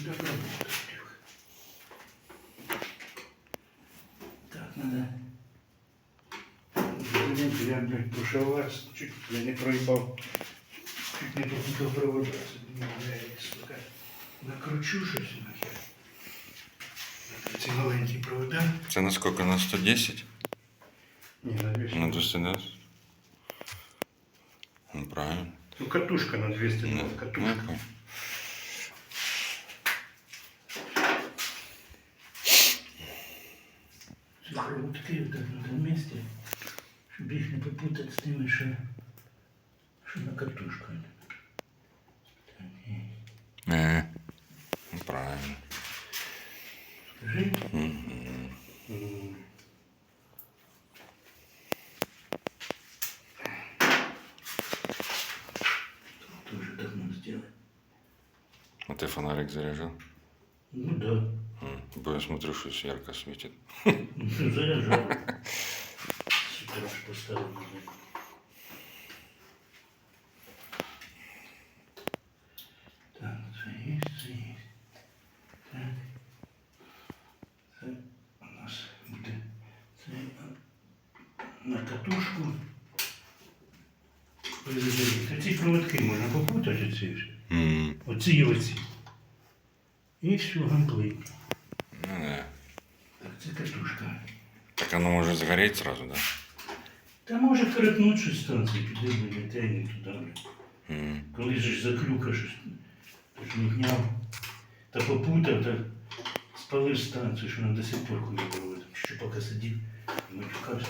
так работает. Так, надо... Блин, я, блядь, пошалась, чуть я не проебал. Чуть не тут не провода. Блядь, сука. Накручу щось нахер. Так, Ці маленькі провода. Це на сколько? На 110? Ні, на 200. На 210? Ну, правильно. Ну, катушка на 200, Ну, ну, ну, проводки так надо вместе, щоб їх не попутати з тими, що, що на і Е, ну, правильно. скажи. Тоже давно сделать. А ты фонарик заряжал? Ну да. М, Бо я смотрю, что ярко светит. Ну, Заряжал. С утра ж поставил. Так, це є, це є. Так. Це у нас буде це а, на катушку. Перезарядити. Ці проводки можна попутати ці ж. М, Оці і оці. І все, гамплик. Не. Це катушка. Так оно може загореть сразу, да? Та може крикнути щось там, це піде бюлетені туди. Mm. Коли ж заклюка щось пошмігняв, та попутав, та спалив станцію, що вона до сих пор хуй Щупака сидів, і ми шукався.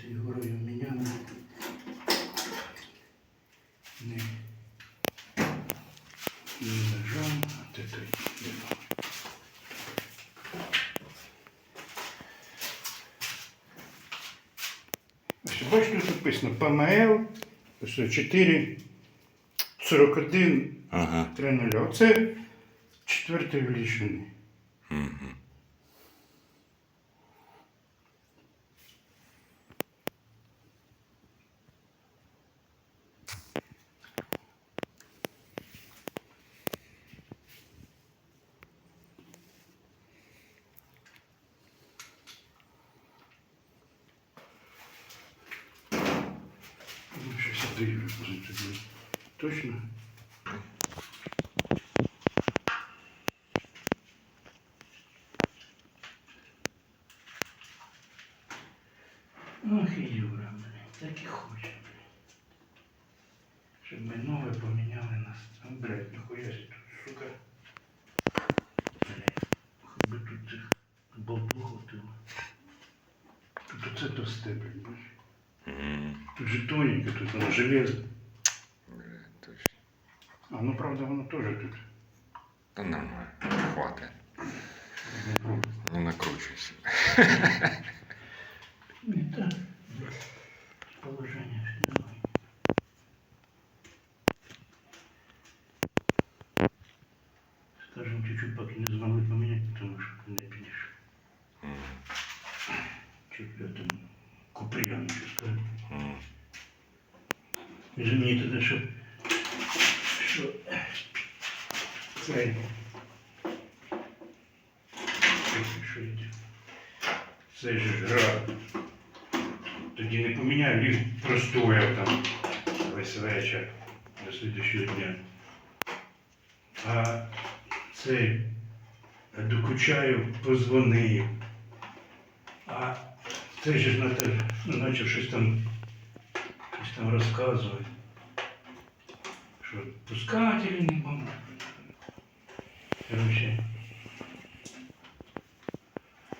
Фігурою міняли. Не, не ножом, а ти той. Ось бачите, тут написано ПМЛ 4 41 ага. 3.0. Оце четвертий величини. Точно? Же тоненько, тут воно железо. Бля, точно. А ну правда воно теж тут. Да нормально. Хватит. Не накручивайся. докучаю позвонив. А цей же ж на те, ну, почав щось там щось там розказувати. Що пускателі не можуть. Короче.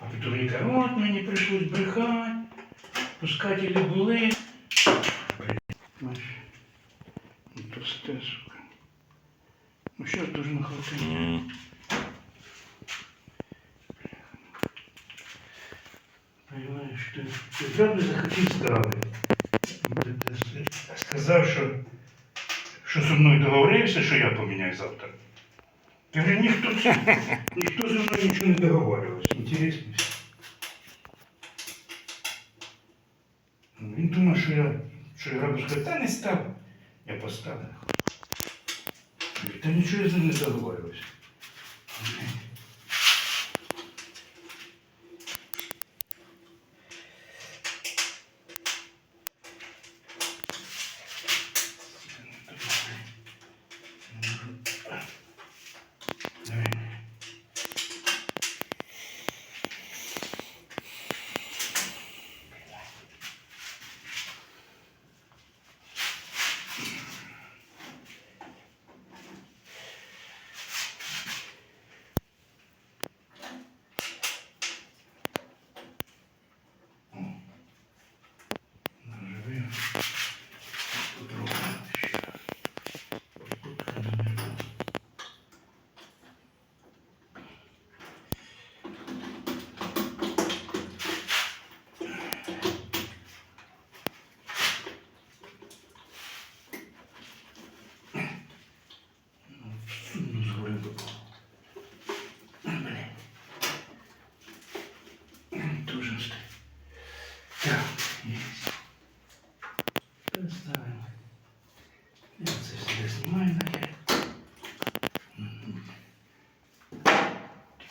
А потім мені каже, от мені прийшлось брехати. Пускателі були. Знаєш, ну то сте, сука. Ну що ж должно хватити? ты взял и захотел ставити. Ти- ти с- Сказав, що, що зі мною договорився, що я поміняю завтра. Я говорю, ніхто, це- ніхто зі мною нічого не договарювався. Інтересно. Він думав, що я, що я роблю, сказав, та не став. Я поставив. Та нічого я з ним не договарювався.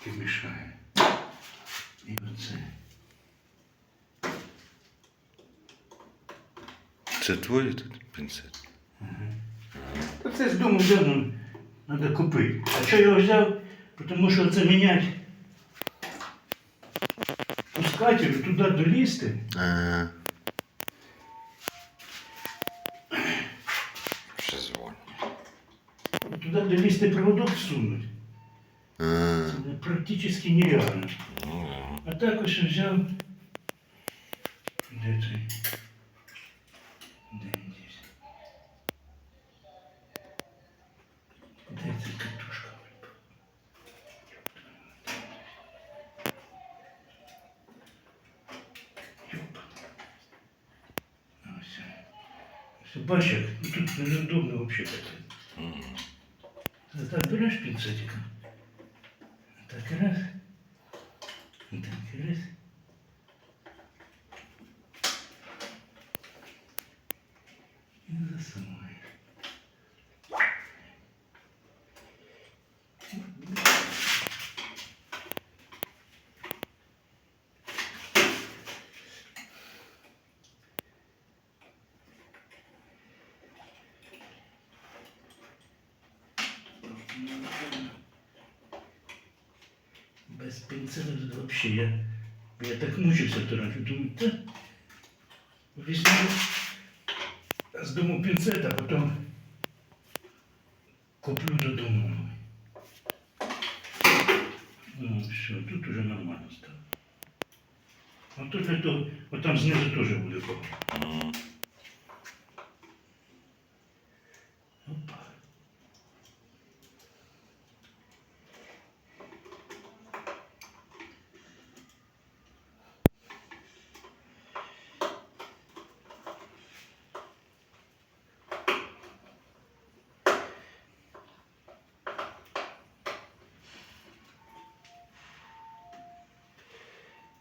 Тільки мішає. І оце. Це твої тут пінцет? Та це з дому взяв, ну, треба купити. А що його взяв? Тому що це міняти. Пускателю туди долізти. А. Ще дзвоню. Туди долізти проводок всунуть. Практично нереально. Ну. А так ось взяв. Де цей? Де він десь? Де ця катушка? Ёпа. Ось. Все, бачиш? Ну, тут неудобно вообще. М. А так береш пінцетиком. Так Без пінцета вообще я, я так мучився то раніше. Думаю, та візьму з дому пінцет, а потім куплю додому. Ну, все, тут уже нормально стало. А тут это, вот там знизу теж буде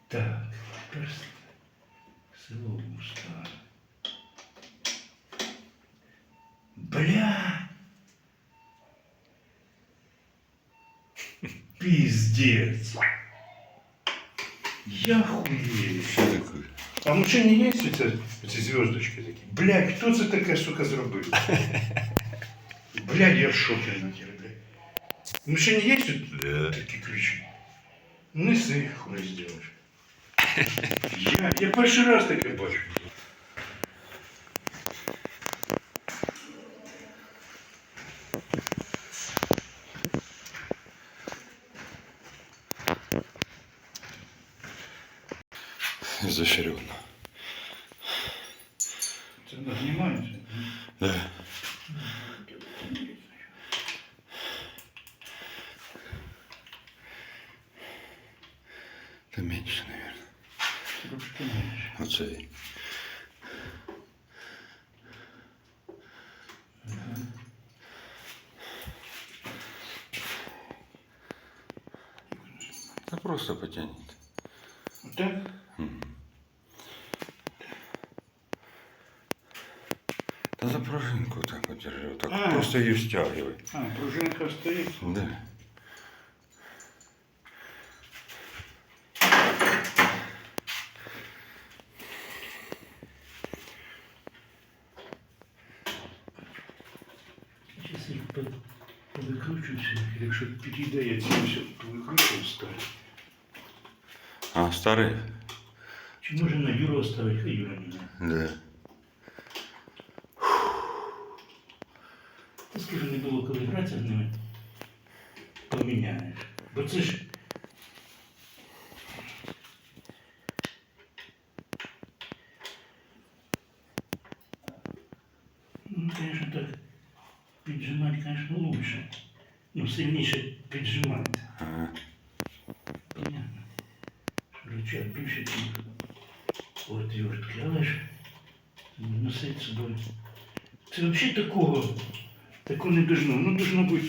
Так, тепер с- село Уста. Бля! Пиздец! Я хуею. Що таке? А в машині є ці, ці зв'язочки такі? Блядь, хто це таке, сука, зробив? Блядь, я в шокі на тебе, блядь. В машині є тут Да. такі ключі? Неси, хуй зробиш. Я, я перший раз таке бачу. Изощренно. Це не знімається. просто її стягивай. А, пружинка стоїть. Да. Якщо їх по- повикручуюся, якщо підійде, я це все повикручую сталі. А, старий? Чи може на Юру оставити, хай Юра не Да. було коли гратися з ними, поміняєш. Бо це ж. Ну, конечно, так піджимати, конечно, лучше. Ну, сильніше піджимати. Ага. Понятно. Що рычаг більше, ніж отвертки. Але ж носить з собою. Це взагалі такого, такого не должно. Ну, должно бути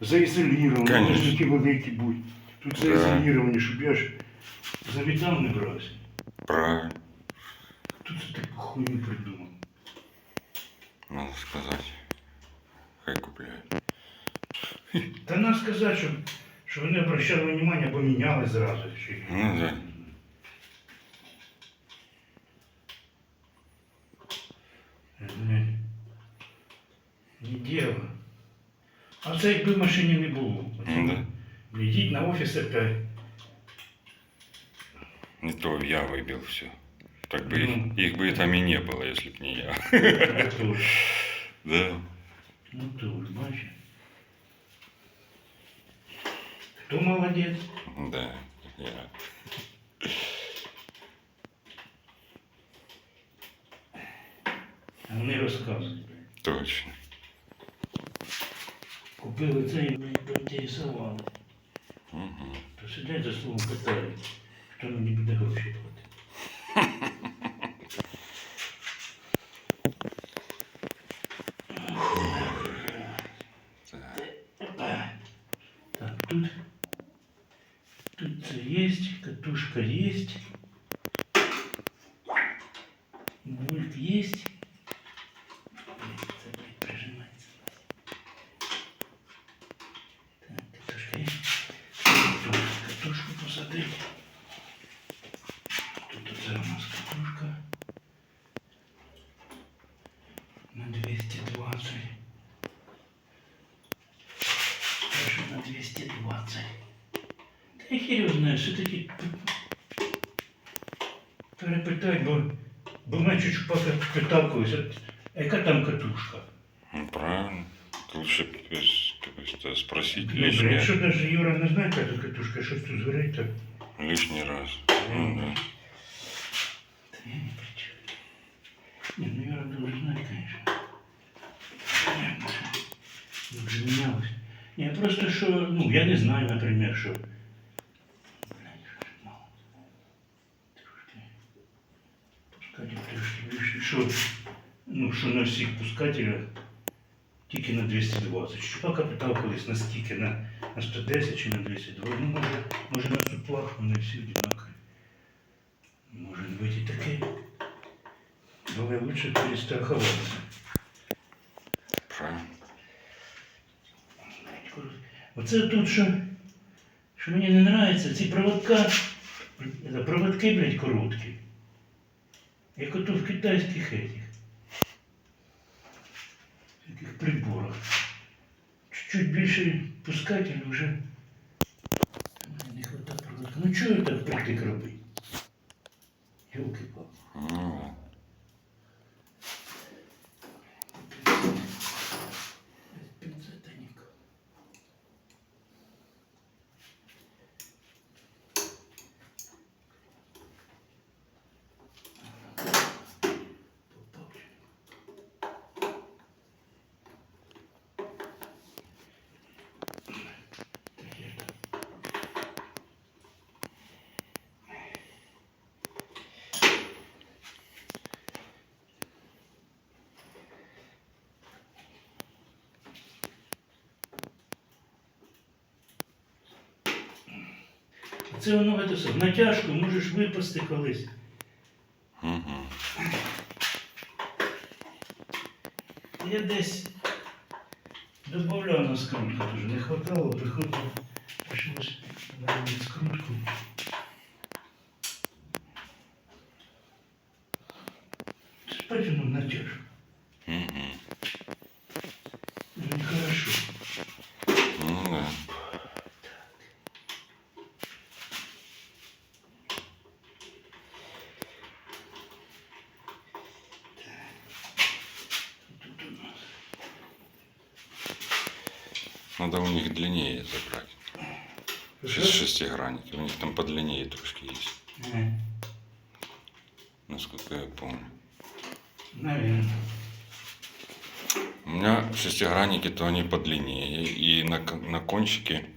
заізоліровано, Конечно. должны такі великі бути. Тут Да. заізоліровані, щоб я ж за метал не брався. Правильно. Тут це таку хуйню придумав. Надо сказать. Хай купляють. Та нам сказати, що, що вони обращали внимание, бо міняли зразу. Ще. Ну да. Не, не діло. А це якби в машині не було. Ну да. Йдіть на офіс опять. Не то я выбил все. Так бы их, Ну. их бы и там и не было, если б не я. Ну, то ж. Да. Ну то ж, бачиш. Хто молодець? Да. Я. А вони розказують. Точно. Купили це і мені поінтересували. Угу. То сидять за словом питають, хто мені буде гроші платити. Так, тут, тут це есть, катушка есть, питав колись, от, а яка там катушка? Ну, правильно. Лучше б, с- как бы, это спросить Ну, лишний, якщо навіть Юра не знає, яка тут катушка, щось тут згорить, так лишний раз. Ну, да. Та я не причем. Не, ну Юра должен знать, конечно. Понятно, что ну, вже менялось. Не, просто що, ну, я не знаю, наприклад, що. Блядь, що ж мало. Трошки. Пускатель трошки більше. Що, Ну, що на всіх пускателях тільки на 220. Щупака питав колись на скільки, на, на 110 чи на 220. Ну, може, може на суплах вони всі однакові. быть и такие. Но лучше перестраховаться. Правильно. Оце тут що, що мені не подобається, ці проводка, проводки, блядь, короткі. Як ото в китайських этих. приборах. Чуть-чуть більше пускати, і вже Мені не хватає проводка. Ну чого я так притик робити? Йолки Це воно це все. Натяжку можеш випасти колись. угу. Я десь добавляв на скрутку дуже Не хватало, приходило. Надо у них длиннее забрать. Шесть шестигранники. У них там подлиннее трошки есть. Е, Насколько я помню. Наверное. У меня шестигранники, то они подлиннее. И на, на кончике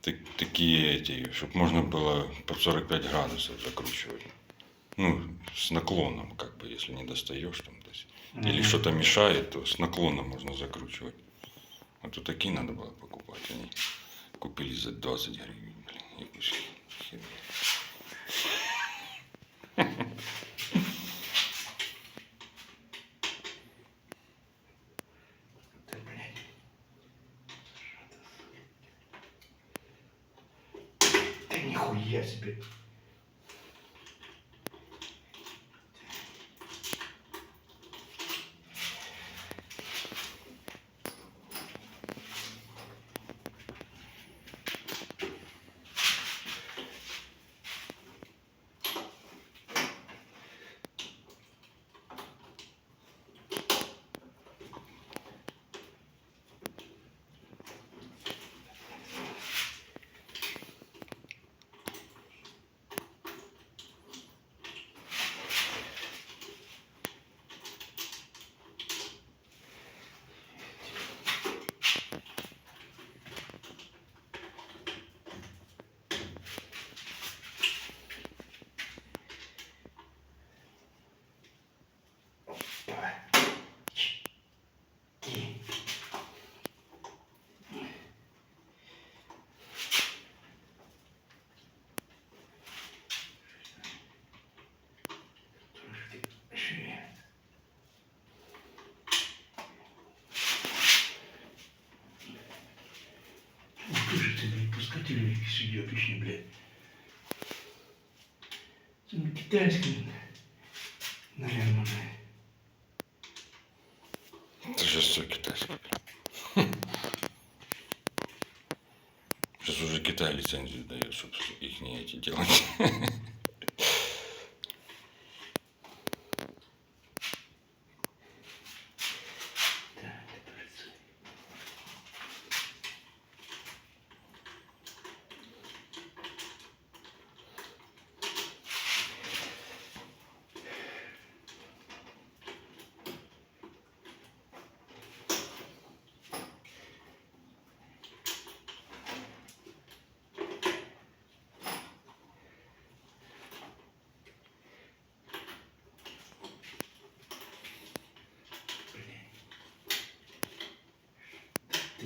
так- такие эти, чтобы можно было под 45 градусов закручивать. Ну, с наклоном, как бы, если не достаешь там. То есть, Или Мгм. что-то мешает, то с наклоном можно закручивать. Вот тут такие надо было покупать. Они купили за 20 гривен. Блин, якусь херню. Да, блядь. Да нихуя себе. Трошки шире. Ух ты же ты, блядь, пускатели якісь идиотичні, блядь. Це не китайські, наверное, блядь.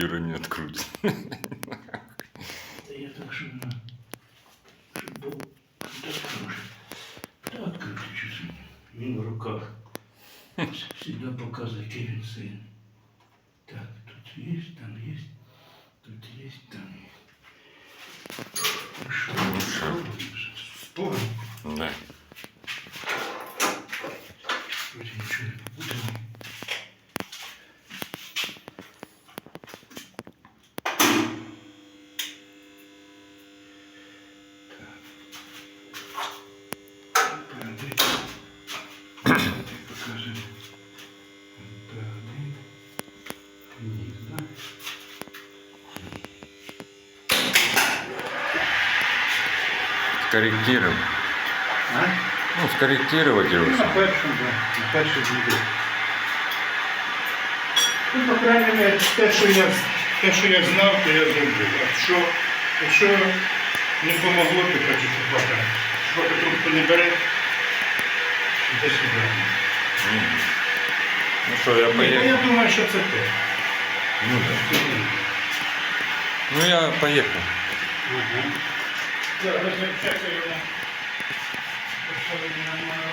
Юра не открутит. Да я так, чтобы на... Щоб був так хороший. Та відкрити чуть. Він в руках. Всегда показує, який він сильний. Так, тут є, там є, тут є, там є. Ну що, Ну що? Спорим? Да. Скорректировать его. На першому, да. На першому буде. Ну, по крайней мере, те, що я, те, що я знав, то я зробив. А що, якщо не помогло, то хочу поплакати. Поки трубку не бере, свидання. Мгм. Ну что, я Ні, ну, я думаю, що це те. Ну да. Ну я поехал. Зараз я йому Obrigado.